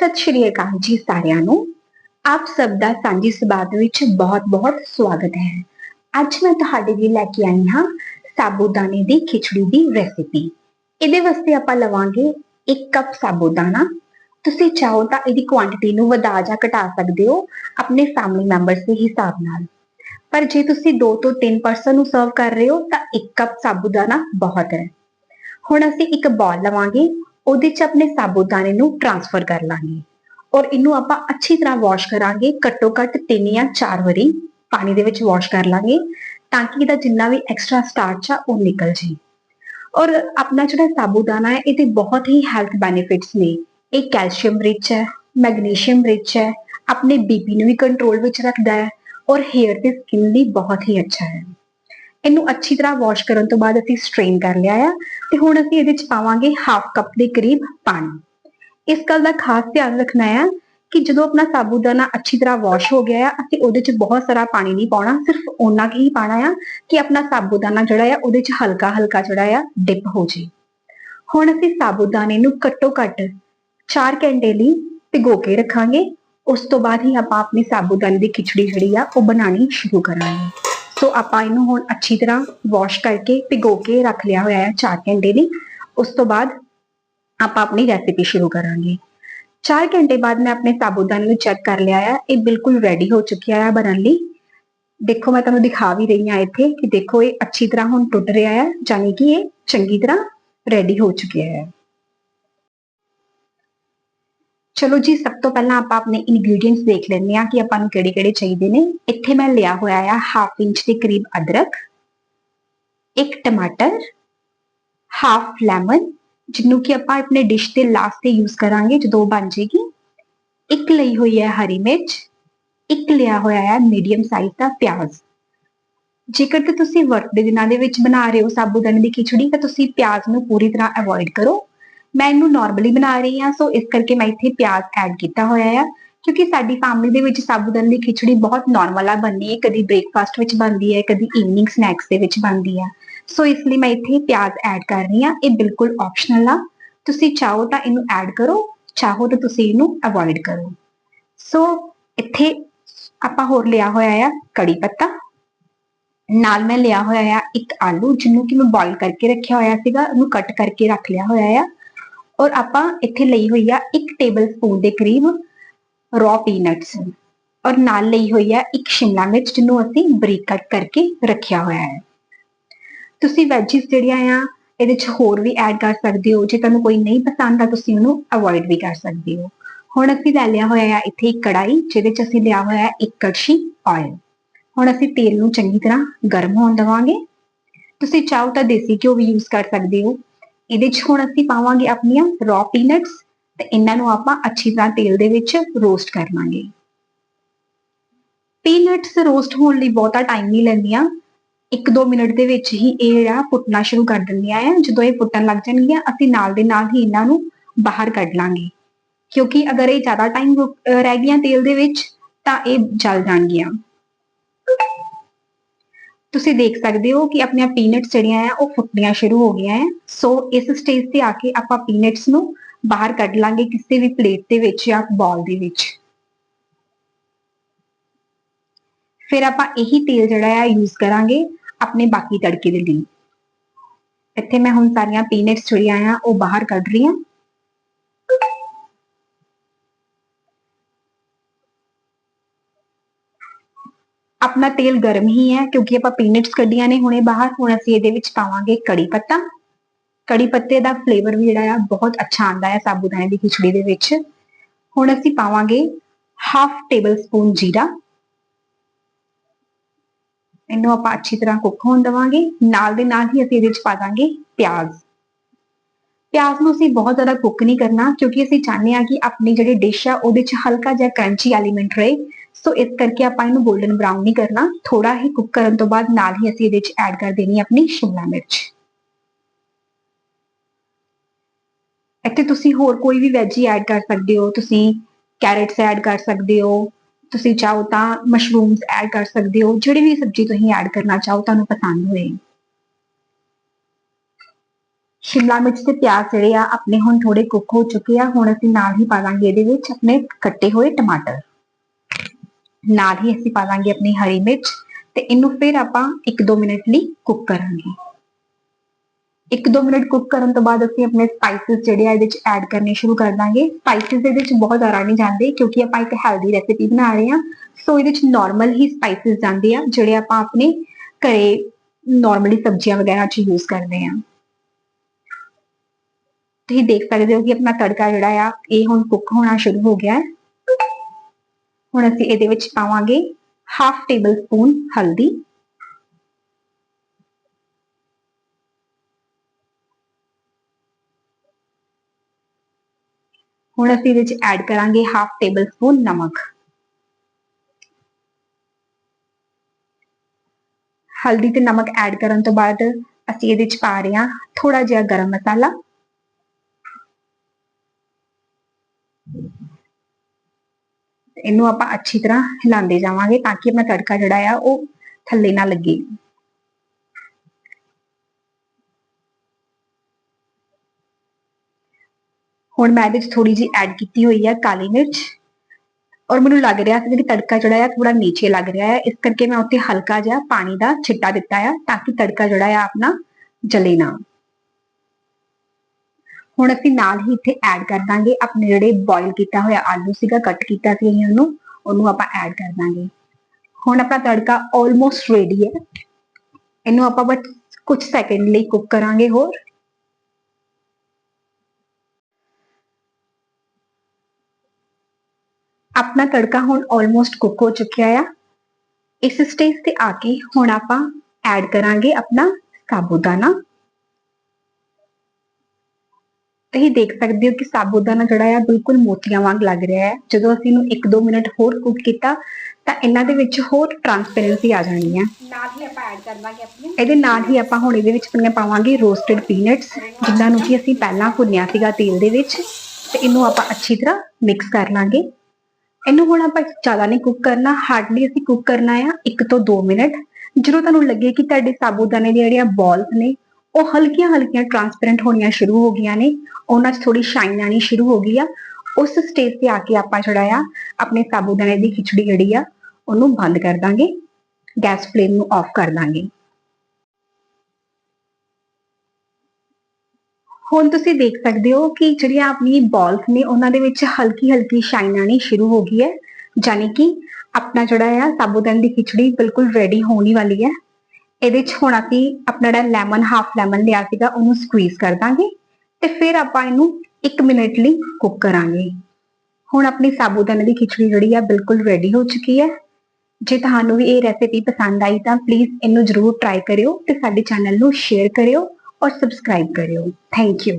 ਸਤਿ ਸ਼੍ਰੀ ਅਕਾਲ ਜੀ ਸਾਰਿਆਂ ਨੂੰ। ਆਪ ਸਭ ਦਾ ਸਾਂਝੀ ਸਬਾਤ ਵਿੱਚ ਬਹੁਤ-ਬਹੁਤ ਸਵਾਗਤ ਹੈ। ਅੱਜ ਮੈਂ ਤੁਹਾਡੇ ਲਈ ਲੈ ਕੇ ਆਈ ਹਾਂ ਸਾਬੂਦਾਨੇ ਦੀ ਖਿਚੜੀ ਦੀ ਰੈਸਿਪੀ ਇਹਦੇ ਵਾਸਤੇ ਆਪਾਂ ਲਵਾਂਗੇ 1 ਕੱਪ ਸਾਬੂਦਾਨਾ। ਤੁਸੀਂ ਚਾਹੋ ਤਾਂ ਇਹਦੀ ਕੁਆਂਟੀਟੀ ਨੂੰ ਵਧਾ ਜਾਂ ਘਟਾ ਸਕਦੇ ਹੋ ਆਪਣੇ ਫੈਮਿਲੀ ਮੈਂਬਰਸ ਦੇ ਹਿਸਾਬ ਨਾਲ। ਪਰ ਜੇ ਤੁਸੀਂ 2 ਤੋਂ 3 ਪਰਸਨ ਨੂੰ ਸਰਵ ਕਰ ਰਹੇ ਹੋ ਤਾਂ 1 ਕੱਪ ਸਾਬੂਦਾਨਾ ਬਹੁਤ ਹੈ। ਹੁਣ ਅਸੀਂ ਇੱਕ ਬਾਲ ਲਵਾਂਗੇ। ਉਹਦੇ 'ਚ ਆਪਣੇ ਸਾਬੂਦਾਨੇ ਨੂੰ ਟ੍ਰਾਂਸਫਰ ਕਰ ਲਾਂਗੇ। ਔਰ ਇਹਨੂੰ ਆਪਾਂ ਅੱਛੀ ਤਰ੍ਹਾਂ ਵਾਸ਼ ਕਰਾਂਗੇ, ਘੱਟੋ ਘੱਟ 3 ਜਾਂ 4 ਵਾਰੀ ਪਾਣੀ ਦੇ ਵਿੱਚ ਵਾਸ਼ ਕਰ ਲਾਂਗੇ ਤਾਂ ਕਿ ਇਹਦਾ ਜਿੰਨਾ ਵੀ ਐਕਸਟਰਾ ਸਟਾਰਚ ਆ ਉਹ ਨਿਕਲ ਜੇ ਔਰ ਆਪਣਾ ਜਿਹੜਾ ਸਾਬੂਦਾਨਾ ਹੈ, ਇਹਦੇ ਬਹੁਤ ਹੀ ਹੈਲਥ ਬੈਨੀਫਿਟਸ ਨੇ। ਇਹ ਕੈਲਸ਼ੀਅਮ ਰਿਚ ਹੈ ਮੈਗਨੀਸ਼ੀਅਮ ਰਿਚ ਹੈ, ਆਪਣੇ ਬੀਪੀ ਨੂੰ ਵੀ ਕੰਟਰੋਲ ਵਿੱਚ ਰੱਖਦਾ ਹੈ ਔਰ ਹੇਅਰ ਤੇ ਸਕਿਨ ਲਈ ਬਹੁਤ ਹੀ ਅੱਛਾ ਹੈ। ਇਹਨੂੰ ਅੱਛੀ ਤਰ੍ਹਾਂ ਵਾਸ਼ ਕਰਨ ਤੋਂ ਬਾਅਦ ਅਸੀਂ ਸਟ੍ਰੇਨ ਕਰ ਲਿਆ ਆ ਤੇ ਹੁਣ ਅਸੀਂ ਇਹਦੇ ਚ ਪਾਵਾਂਗੇ ਹਾਫ ਕੱਪ ਦੇ ਕਰੀਬ ਪਾਣੀ। ਇਸ ਗੱਲ ਦਾ ਖਾਸ ਧਿਆਨ ਰੱਖਣਾ ਆ ਕਿ ਜਦੋਂ ਆਪਣਾ ਸਾਬੂਦਾਨਾ ਅੱਛੀ ਤਰ੍ਹਾਂ ਵਾਸ਼ ਹੋ ਗਿਆ ਆ, ਅਸੀਂ ਉਹਦੇ ਚ ਬਹੁਤ ਸਾਰਾ ਪਾਣੀ ਨਹੀਂ ਪਾਉਣਾ, ਸਿਰਫ ਓਨਾ ਕੁ ਹੀ ਪਾਣਾ ਆ ਕਿ ਆਪਣਾ ਸਾਬੂਦਾਨਾ ਜਿਹੜਾ ਆ ਉਹਦੇ ਚ ਹਲਕਾ ਹਲਕਾ ਜਿਹੜਾ ਆ ਡਿਪ ਹੋ ਜੇ। ਹੁਣ ਅਸੀਂ ਸਾਬੂਦਾਨੇ ਨੂੰ ਘੱਟੋ ਘੱਟ 4 ਘੰਟੇ ਲਈ ਭਿਗੋ ਕੇ ਰੱਖਾਂਗੇ। ਉਸ ਤੋਂ ਬਾਅਦ ਹੀ ਆਪਾਂ ਆਪਣੀ ਸਾਬੂਦਾਨੇ ਦੀ ਖਿਚੜੀ ਜਿਹੜੀ ਆ, ਉਹ ਬਣਾਣੀ ਸ਼ੁਰੂ ਕਰਾਂਗੇ। ਸੋ ਆਪਾਂ ਇਹਨੂੰ ਹੁਣ ਅੱਛੀ ਤਰ੍ਹਾਂ ਵਾਸ਼ ਕਰਕੇ ਭਿਗੋ ਕੇ ਰੱਖ ਲਿਆ ਹੋਇਆ ਹੈ 4 ਘੰਟੇ ਲਈ। ਉਸ ਤੋਂ ਬਾਅਦ ਆਪਾਂ ਆਪਣੀ ਰੈਸਿਪੀ ਸ਼ੁਰੂ ਕਰਾਂਗੇ। 4 ਘੰਟੇ ਬਾਅਦ ਮੈਂ ਆਪਣੇ ਸਾਬੂਦਾਨੇ ਨੂੰ ਚੈੱਕ ਕਰ ਲਿਆ ਹੈ ਇਹ ਬਿਲਕੁਲ ਰੈਡੀ ਹੋ ਚੁੱਕਿਆ ਹੈ ਬਣਨ ਲਈ। ਦੇਖੋ ਮੈਂ ਤੁਹਾਨੂੰ ਦਿਖਾ ਵੀ ਰਹੀ ਹਾਂ ਇੱਥੇ ਕਿ ਦੇਖੋ ਇਹ ਅੱਛੀ ਤਰ੍ਹਾਂ ਹੁਣ ਟੁੱਟ ਰਿਹਾ ਹੈ ਯਾਨੀ ਕਿ ਇਹ ਚੰਗੀ ਤਰ੍ਹਾਂ ਰੈਡੀ ਹੋ ਚੁੱਕਿਆ ਹੈ ਚਲੋ ਜੀ, ਸਭ ਤੋਂ ਪਹਿਲਾਂ ਆਪਾਂ ਆਪਣੇ ਇਨਗਰੀਡੀਅੰਟਸ ਦੇਖ ਲੈਂਦੇ ਹਾਂ ਕਿ ਆਪਾਂ ਨੂੰ ਕਿਹੜੇ-ਕਿਹੜੇ ਚਾਹੀਦੇ ਨੇ। ਇੱਥੇ ਮੈਂ ਲਿਆ ਹੋਇਆ ਆ ਹਾਫ ਇੰਚ ਦੇ ਕਰੀਬ ਅਦਰਕ, ਇੱਕ ਟਮਾਟਰ ਹਾਫ ਲੈਮਨ ਜਿਹਨੂੰ ਕਿ ਆਪਾਂ ਆਪਣੇ ਡਿਸ਼ ਦੇ ਲਾਸਟ ਤੇ ਯੂਜ਼ ਕਰਾਂਗੇ ਜਦੋਂ ਬਣ ਜੇਗੀ ਇੱਕ ਲਈ ਹੋਈ ਹੈ ਹਰੀ ਮਿਰਚ, ਇੱਕ ਲਿਆ ਹੋਇਆ ਹੈ ਮੀਡੀਅਮ ਸਾਈਜ਼ ਦਾ ਪਿਆਜ਼। ਜੇਕਰ ਤੇ ਤੁਸੀਂ ਵਰਤ ਦੇ ਦਿਨਾਂ ਦੇ ਵਿੱਚ ਬਣਾ ਰਹੇ ਹੋ ਸਾਬੂਦਾਨੇ ਦੀ ਖਿਚੜੀ, ਤਾਂ ਤੁਸੀਂ ਪਿਆਜ਼ ਨੂੰ ਪੂਰੀ ਤਰ੍ਹਾਂ ਅਵੋਇਡ ਕਰੋ। ਮੈਂ ਇਹਨੂੰ ਨਾਰਮਲੀ ਬਣਾ ਰਹੀ ਹਾਂ ਸੋ ਇਸ ਕਰਕੇ ਮੈਂ ਇੱਥੇ ਪਿਆਜ਼ ਐਡ ਕੀਤਾ ਹੋਇਆ ਆ, ਕਿਉਂਕਿ ਸਾਡੀ ਫੈਮਿਲੀ ਦੇ ਵਿੱਚ ਸਾਬੂਦਾਨ ਦੀ ਖਿਚੜੀ ਬਹੁਤ ਨਾਰਮਲ ਆ, ਬਣਦੀ ਹੈ, ਕਦੀ ਬ੍ਰੇਕਫਾਸਟ ਵਿੱਚ ਬਣਦੀ ਹੈ, ਕਦੀ ਈਵਨਿੰਗ ਸਨੈਕਸ ਦੇ ਵਿੱਚ ਬਣਦੀ ਆ। ਸੋ ਇਸ ਲਈ ਮੈਂ ਇੱਥੇ ਪਿਆਜ਼ ਐਡ ਕਰ ਰਹੀ ਹਾਂ, ਇਹ ਬਿਲਕੁਲ ਆਪਸ਼ਨਲ ਆ। ਤੁਸੀਂ ਚਾਹੋ ਤਾਂ ਇਹਨੂੰ ਐਡ ਕਰੋ, ਚਾਹੋ ਤਾਂ ਤੁਸੀਂ ਇਹਨੂੰ ਅਵੋਇਡ ਕਰੋ। ਸੋ ਇੱਥੇ ਆਪਾਂ ਹੋਰ ਲਿਆ ਹੋਇਆ ਆ ਕੜੀ ਪੱਤਾ। ਨਾਲ ਮੈਂ ਲਿਆ ਹੋਇਆ ਆ ਇੱਕ ਆਲੂ ਜਿਹਨੂੰ ਕਿ ਮੈਂ ਬੋਇਲ ਕਰਕੇ ਰੱਖਿਆ ਹੋਇਆ ਸੀਗਾ, ਉਹਨੂੰ ਕੱਟ ਕਰਕੇ ਰੱਖ ਲਿਆ ਹੋਇਆ ਆ। ਔਰ ਆਪਾਂ ਇੱਥੇ ਲਈ ਹੋਈ ਆ 1 ਟੇਬਲ ਸਪੂਨ ਦੇ ਕਰੀਬ ਰॉ ਪੀਨਟਸ ਔਰ ਨਾਲ ਲਈ ਹੋਈ ਆ ਇੱਕ ਸ਼ਿਮਲਾ ਮਿਰਚ, ਜਿਹਨੂੰ ਅਸੀਂ ਬਰੀਕ ਕੱਟ ਕਰਕੇ ਰੱਖਿਆ ਹੋਇਆ ਹੈ। ਤੁਸੀਂ ਵੈਜੀਸ ਜਿਹੜੀਆਂ ਆ, ਇਹਦੇ ਚ ਹੋਰ ਵੀ ਐਡ ਕਰ ਸਕਦੇ ਹੋ। ਜੇ ਤੁਹਾਨੂੰ ਕੋਈ ਨਹੀਂ ਪਸੰਦ ਆ ਤੁਸੀਂ ਉਹਨੂੰ ਅਵੋਇਡ ਵੀ ਕਰ ਸਕਦੇ ਹੋ। ਹੁਣ ਅਸੀਂ ਲੈ ਲਿਆ ਹੋਇਆ ਆ ਇੱਥੇ ਇੱਕ ਕੜਾਈ ਜਿਹਦੇ ਚ ਅਸੀਂ ਲਿਆ ਹੋਇਆ ਹੈ ਇੱਕ ਕੜਛੀ ਆਇਲ ਹੁਣ ਅਸੀਂ ਤੇਲ ਨੂੰ ਚੰਗੀ ਤਰ੍ਹਾਂ ਗਰਮ ਹੋਣ ਦਵਾਂਗੇ। ਤੁਸੀਂ ਚਾਹੋ ਤਾਂ ਦੇਸੀ ਘਿਓ ਵੀ ਯੂਜ਼ ਕਰ ਸਕਦੇ ਹੋ। ਇਹਦੇ 'ਚ ਹੁਣ ਅਸੀਂ ਪਾਵਾਂਗੇ ਆਪਣੀਆਂ ਰॉ ਪੀਨਟਸ ਤੇ ਇਹਨਾਂ ਨੂੰ ਆਪਾਂ ਅੱਛੀ ਤਰ੍ਹਾਂ ਤੇਲ ਦੇ ਵਿੱਚ ਰੋਸਟ ਕਰ ਲਾਂਗੇ। ਪੀਨਟਸ ਰੋਸਟ ਹੋਣ ਲਈ ਬਹੁਤਾ ਟਾਈਮ ਨਹੀਂ ਲੈਂਦੀਆਂ। 1-2 ਮਿੰਟ ਦੇ ਵਿੱਚ ਹੀ ਇਹ ਜਿਹੜਾ ਫੁੱਟਣਾ ਸ਼ੁਰੂ ਕਰ ਦਿੰਦੀਆਂ ਆ ਜਦੋਂ ਇਹ ਫੁੱਟਣ ਲੱਗ ਜਾਣਗੀਆਂ, ਅਸੀਂ ਨਾਲ ਦੇ ਨਾਲ ਹੀ ਇਹਨਾਂ ਨੂੰ ਬਾਹਰ ਕੱਢ ਲਾਂਗੇ। ਕਿਉਂਕਿ ਅਗਰ ਇਹ ਜ਼ਿਆਦਾ ਟਾਈਮ ਰਹਿ ਗਈਆਂ ਤੇਲ ਦੇ ਵਿੱਚ, ਤਾਂ ਇਹ ਜਲ ਜਾਣਗੀਆਂ। ਤੁਸੀਂ ਦੇਖ ਸਕਦੇ ਹੋ ਕਿ ਆਪਣੀਆਂ ਪੀਨਟਸ ਜਿਹੜੀਆਂ ਆ ਉਹ ਫੁੱਟਣੀਆਂ ਸ਼ੁਰੂ ਹੋ ਗਈਆਂ ਆ ਸੋ ਇਸ ਸਟੇਜ ਤੇ ਆ ਕੇ ਆਪਾਂ ਪੀਨਟਸ ਨੂੰ ਬਾਹਰ ਕੱਢ ਲਾਂਗੇ ਕਿਸੇ ਵੀ ਪਲੇਟ ਦੇ ਵਿੱਚ ਜਾਂ ਬਾਲ ਦੇ ਵਿੱਚ। ਫਿਰ ਆਪਾਂ ਇਹੀ ਤੇਲ ਜਿਹੜਾ ਆ ਯੂਜ਼ ਕਰਾਂਗੇ ਆਪਣੇ ਬਾਕੀ ਤੜਕੇ ਦੇ ਲਈ। ਇੱਥੇ ਮੈਂ ਹੁਣ ਸਾਰੀਆਂ ਪੀਨਟਸ ਜਿਹੜੀਆਂ ਆ, ਉਹ ਬਾਹਰ ਕੱਢ ਰਹੀ ਹਾਂ। ਆਪਣਾ ਤੇਲ ਗਰਮ ਹੀ ਹੈ, ਕਿਉਂਕਿ ਆਪਾਂ ਪੀਨਟਸ ਕੱਢੀਆਂ ਨੇ, ਹੁਣੇ ਬਾਹਰ, ਹੁਣ ਅਸੀਂ ਇਹਦੇ ਵਿੱਚ ਪਾਵਾਂਗੇ ਕੜੀ ਪੱਤਾ। ਕੜੀ ਪੱਤੇ ਦਾ ਫਲੇਵਰ ਵੀ ਜਿਹੜਾ ਆ, ਬਹੁਤ ਅੱਛਾ ਆਂਦਾ ਹੈ ਸਾਬੂਦਾਨੇ ਦੀ ਖਿਚੜੀ ਦੇ ਵਿੱਚ। ਹੁਣ ਅਸੀਂ ਪਾਵਾਂਗੇ ਹਾਫ ਟੇਬਲ ਸਪੂਨ ਜੀਰਾ। ਇਹਨੂੰ ਆਪਾਂ ਅੱਛੀ ਤਰ੍ਹਾਂ ਕੁੱਕ ਹੋਣ ਦਵਾਂਗੇ। ਨਾਲ ਦੇ ਨਾਲ ਹੀ ਅਸੀਂ ਇਹਦੇ ਵਿੱਚ ਪਾ ਦਾਂਗੇ ਪਿਆਜ਼। ਪਿਆਜ਼ ਨੂੰ ਅਸੀਂ ਬਹੁਤ ਜ਼ਿਆਦਾ ਕੁੱਕ ਨਹੀਂ ਕਰਨਾ, ਕਿਉਂਕਿ ਅਸੀਂ ਚਾਹੁੰਦੇ ਹਾਂ ਕਿ ਆਪਣੀ ਜਿਹੜੀ ਡਿਸ਼ ਆ, ਉਹਦੇ 'ਚ ਹਲਕਾ ਜਿਹਾ ਕਰੰਚੀ ਐਲੀਮੈਂਟ ਰਹੇ। ਸੋ ਇਸ ਕਰਕੇ ਆਪਾਂ ਇਹਨੂੰ 골ਡਨ ਬ੍ਰਾਊਨ ਨਹੀਂ ਕਰਨਾ ਥੋੜਾ ਹੀ ਕੁੱਕ ਕਰਨ ਤੋਂ ਬਾਅਦ ਨਾਲ ਹੀ ਅਸੀਂ ਇਹਦੇ ਵਿੱਚ ਐਡ ਕਰ ਦੇਣੀ ਹੈ ਆਪਣੀ ਸ਼ਿਮਲਾ ਮਿਰਚ। ਇੱਥੇ ਤੁਸੀਂ ਹੋਰ ਕੋਈ ਵੀ ਵੈਜੀ ਐਡ ਕਰ ਸਕਦੇ ਹੋ, ਤੁਸੀਂ ਕੈਰਟਸ ਐਡ ਕਰ ਸਕਦੇ ਹੋ, ਤੁਸੀਂ ਚਾਹੋ ਤਾਂ ਮਸ਼ਰੂਮਸ ਐਡ ਕਰ ਸਕਦੇ ਹੋ, ਜਿਹੜੀ ਵੀ ਸਬਜ਼ੀ ਤੁਸੀਂ ਐਡ ਕਰਨਾ ਚਾਹੋ ਤੁਹਾਨੂੰ ਪਸੰਦ ਹੋਏ। ਸ਼ਿਮਲਾ ਮਿਰਚ ਤੇ ਪਿਆਜ਼ ਜਿਹੜੇ ਆ, ਆਪਣੇ ਹੁਣ ਥੋੜੇ ਕੁੱਕ ਹੋ ਚੁੱਕੇ ਆ, ਹੁਣ ਅਸੀਂ ਨਾਲ ਹੀ ਪਾ ਦਾਂਗੇ ਇਹਦੇ ਵਿੱਚ ਆਪਣੇ ਕੱਟੇ ਹੋਏ ਟਮਾਟਰ। ਨਾਲ ਹੀ ਅਸੀਂ ਪਾ ਦਾਂਗੇ ਆਪਣੀ ਹਰੀ ਮਿਰਚ ਤੇ ਇਹਨੂੰ ਫਿਰ ਆਪਾਂ 1-2 ਮਿੰਟ ਲਈ ਕੁੱਕ ਕਰਾਂਗੇ। 1-2 ਮਿੰਟ ਕੁੱਕ ਕਰਨ ਤੋਂ ਬਾਅਦ ਅਸੀਂ ਆਪਣੇ ਸਪਾਈਸਸ ਜਿਹੜੇ ਆ ਇਹਦੇ ਵਿੱਚ ਐਡ ਕਰਨੇ ਸ਼ੁਰੂ ਕਰ ਦਾਂਗੇ। ਸਪਾਈਸਸ ਇਹਦੇ ਵਿੱਚ ਬਹੁਤ ਜ਼ਿਆਦਾ ਨਹੀਂ ਜਾਂਦੇ ਕਿਉਂਕਿ ਆਪਾਂ ਇੱਕ ਹੈਲਦੀ ਰੈਸਿਪੀ ਬਣਾ ਰਹੇ ਹਾਂ। ਸੋ ਇਹਦੇ ਵਿੱਚ ਨਾਰਮਲ ਹੀ ਸਪਾਈਸਸ ਜਾਂਦੇ ਆ ਜਿਹੜੇ ਆਪਾਂ ਆਪਣੇ ਘਰੇ ਨਾਰਮਲੀ ਸਬਜ਼ੀਆਂ ਵਗੈਰਾ 'ਚ ਯੂਜ਼ ਕਰਦੇ ਹਾਂ। ਤੁਸੀਂ ਦੇਖ ਸਕਦੇ ਹੋ ਕਿ ਆਪਣਾ ਤੜਕਾ ਜਿਹੜਾ ਆ ਇਹ ਹੁਣ ਕੁੱਕ ਹੋਣਾ ਸ਼ੁਰੂ ਹੋ ਗਿਆ ਹੈ। ਹੁਣ ਅਸੀਂ ਇਹਦੇ ਵਿੱਚ ਪਾਵਾਂਗੇ ਹਾਫ ਟੇਬਲ ਸਪੂਨ ਹਲਦੀ। ਹੁਣ ਅਸੀਂ ਇਹਦੇ ਵਿੱਚ ਐਡ ਕਰਾਂਗੇ ਹਾਫ ਟੇਬਲ ਸਪੂਨ ਨਮਕ। ਹਲਦੀ ਤੇ ਨਮਕ ਐਡ ਕਰਨ ਤੋਂ ਬਾਅਦ ਅਸੀਂ ਇਹਦੇ ਵਿੱਚ ਪਾ ਰਹੇ ਹਾਂ ਥੋੜਾ ਜਿਹਾ ਗਰਮ ਮਸਾਲਾ। ਇਹਨੂੰ ਆਪਾਂ ਅੱਛੀ ਤਰ੍ਹਾਂ ਹਿਲਾਉਂਦੇ ਜਾਵਾਂਗੇ ਤਾਂ ਕਿ ਆਪਣਾ ਤੜਕਾ ਜਿਹੜਾ ਆ ਉਹ ਥੱਲੇ ਨਾ ਲੱਗੇ। ਹੁਣ ਮੈਂ ਇਹਦੇ ਵਿੱਚ ਥੋੜੀ ਜੀ ਐਡ ਕੀਤੀ ਹੋਈ ਹੈ ਕਾਲੀ ਮਿਰਚ ਔਰ ਮੈਨੂੰ ਲੱਗ ਰਿਹਾ ਸੀ ਕਿ ਤੜਕਾ ਜਿਹੜਾ ਆ ਥੋੜਾ ਨੀਚੇ ਲੱਗ ਰਿਹਾ ਹੈ ਇਸ ਕਰਕੇ ਮੈਂ ਉੱਤੇ ਹਲਕਾ ਜਿਹਾ ਪਾਣੀ ਦਾ ਛਿੱਟਾ ਦਿੱਤਾ ਆ ਤਾਂ ਕਿ ਤੜਕਾ ਜਿਹੜਾ ਆ ਆਪਣਾ ਜਲੇ ਨਾ। ਹੁਣ ਅਸੀਂ ਨਾਲ ਹੀ ਇੱਥੇ ਐਡ ਕਰ ਦਾਂਗੇ। ਆਪਣੇ ਜਿਹੜੇ ਬੋਇਲ ਕੀਤਾ ਹੋਇਆ ਆਲੂ ਸੀਗਾ ਕੱਟ ਕੀਤਾ ਸੀ ਅਸੀਂ ਉਹਨੂੰ ਉਹਨੂੰ ਆਪਾਂ ਐਡ ਕਰ ਦਾਂਗੇ। ਹੁਣ ਆਪਣਾ ਤੜਕਾ ਆਲਮੋਸਟ ਰੈਡੀ ਹੈ। ਇਹਨੂੰ ਆਪਾਂ ਬਸ ਕੁਝ ਸੈਕਿੰਡ ਲਈ ਕੁੱਕ ਕਰਾਂਗੇ ਹੋਰ। ਆਪਣਾ ਤੜਕਾ ਹੁਣ ਆਲਮੋਸਟ ਕੁੱਕ ਹੋ ਚੁੱਕਿਆ ਆ। ਇਸ ਸਟੇਜ ਤੇ ਆ ਕੇ ਹੁਣ ਆਪਾਂ ਐਡ ਕਰਾਂਗੇ ਆਪਣਾ ਸਾਬੂਦਾਨਾ। ਤੁਸੀਂ ਦੇਖ ਸਕਦੇ ਹੋ ਕਿ ਸਾਬੂਦਾਨਾ ਜਿਹੜਾ ਆ ਬਿਲਕੁਲ ਮੋਤੀਆਂ ਵਾਂਗ ਲੱਗ ਰਿਹਾ ਹੈ। ਜਦੋਂ ਅਸੀਂ ਇਹਨੂੰ 1-2 ਮਿੰਟ ਹੋਰ ਕੁੱਕ ਕੀਤਾ ਤਾਂ ਇਹਨਾਂ ਦੇ ਵਿੱਚ ਹੋਰ ਟ੍ਰਾਂਸਪੇਰੈਂਸੀ ਆ ਜਾਣੀ ਹੈ ਨਾਲ ਹੀ ਆਪਾਂ ਐਡ ਕਰ ਦਾਂਗੇ ਆਪਣੇ ਇਹਦੇ ਨਾਲ ਹੀ ਆਪਾਂ ਹੁਣ ਇਹਦੇ ਵਿੱਚ ਪੰਨੇ ਪਾਵਾਂਗੇ ਰੋਸਟਡ ਪੀਨਟਸ ਜਿਨ੍ਹਾਂ ਨੂੰ ਕਿ ਅਸੀਂ ਪਹਿਲਾਂ ਭੁੰਨਿਆ ਸੀਗਾ ਤੇਲ ਦੇ ਵਿੱਚ ਤੇ ਇਹਨੂੰ ਆਪਾਂ ਅੱਛੀ ਤਰ੍ਹਾਂ ਮਿਕਸ ਕਰ ਲਾਂਗੇ। ਇਹਨੂੰ ਹੁਣ ਆਪਾਂ ਜ਼ਿਆਦਾ ਨਹੀਂ ਕੁੱਕ ਕਰਨਾ ਹਾਰਡਲੀ ਅਸੀਂ ਕੁੱਕ ਕਰਨਾ ਆ 1 ਤੋਂ 2 ਮਿੰਟ। ਜਦੋਂ ਤੁਹਾਨੂੰ ਲੱਗੇ ਕਿ ਤੁਹਾਡੇ ਸਾਬੂਦਾਨੇ ਦੀਆਂ ਜਿਹੜੀਆਂ ਬਾਲਸ ਨੇ ਉਹ ਹਲਕੀਆਂ ਹਲਕੀਆਂ ਟ੍ਰਾਂਸਪੇਰੈਂਟ ਹੋਣੀਆਂ ਸ਼ੁਰੂ ਹੋ ਗਈਆਂ ਨੇ, ਉਹਨਾਂ 'ਚ ਥੋੜੀ ਸ਼ਾਈਨ ਆਣੀ ਸ਼ੁਰੂ ਹੋ ਗਈ ਆ। ਉਸ ਸਟੇਜ ਤੇ ਆ ਕੇ ਆਪਾਂ ਜਿਹੜਾ ਆ, ਆਪਣੇ ਸਾਬੂਦਾਨੇ ਦੀ ਖਿਚੜੀ ਜਿਹੜੀ ਆ, ਉਹਨੂੰ ਬੰਦ ਕਰ ਦਾਂਗੇ, ਗੈਸ ਫਲੇਮ ਨੂੰ ਆਫ ਕਰ ਦਾਂਗੇ। ਹੁਣ ਤੁਸੀਂ ਦੇਖ ਸਕਦੇ ਹੋ ਕਿ ਜਿਹੜੀਆਂ ਆਪਣੀ ਬਾਲਸ ਨੇ, ਉਹਨਾਂ ਦੇ ਵਿੱਚ ਹਲਕੀ ਹਲਕੀ ਸ਼ਾਈਨ ਆਣੀ ਸ਼ੁਰੂ ਹੋ ਗਈ ਹੈ। ਯਾਨੀ ਕਿ ਆਪਣਾ ਜਿਹੜਾ ਆ ਸਾਬੂਦਾਨੇ ਦੀ ਖਿਚੜੀ ਬਿਲਕੁਲ ਰੈਡੀ ਹੋਣੀ ਵਾਲੀ ਹੈ। ਇਹਦੇ ਚ ਹੁਣ ਅਸੀਂ ਆਪਣਾ ਜਿਹੜਾ ਲੈਮਨ ਹਾਫ ਲੈਮਨ ਲਿਆ ਸੀਗਾ, ਉਹਨੂੰ ਸਕਵੀਜ਼ ਕਰ ਦਾਂਗੇ ਤੇ ਫਿਰ ਆਪਾਂ ਇਹਨੂੰ 1 ਮਿੰਟ ਲਈ ਕੁੱਕ ਕਰਾਂਗੇ। ਹੁਣ ਆਪਣੀ ਸਾਬੂਦਾਨੇ ਦੀ ਖਿਚੜੀ ਜਿਹੜੀ ਆ, ਬਿਲਕੁਲ ਰੈਡੀ ਹੋ ਚੁੱਕੀ ਹੈ। ਜੇ ਤੁਹਾਨੂੰ ਵੀ ਇਹ ਰੈਸਿਪੀ ਪਸੰਦ ਆਈ ਤਾਂ ਪਲੀਜ਼ ਇਹਨੂੰ ਜਰੂਰ ਟਰਾਈ ਕਰਿਓ ਤੇ ਸਾਡੇ ਚੈਨਲ ਨੂੰ ਸ਼ੇਅਰ ਕਰਿਓ ਔਰ ਸਬਸਕ੍ਰਾਈਬ ਕਰਿਓ। Thank you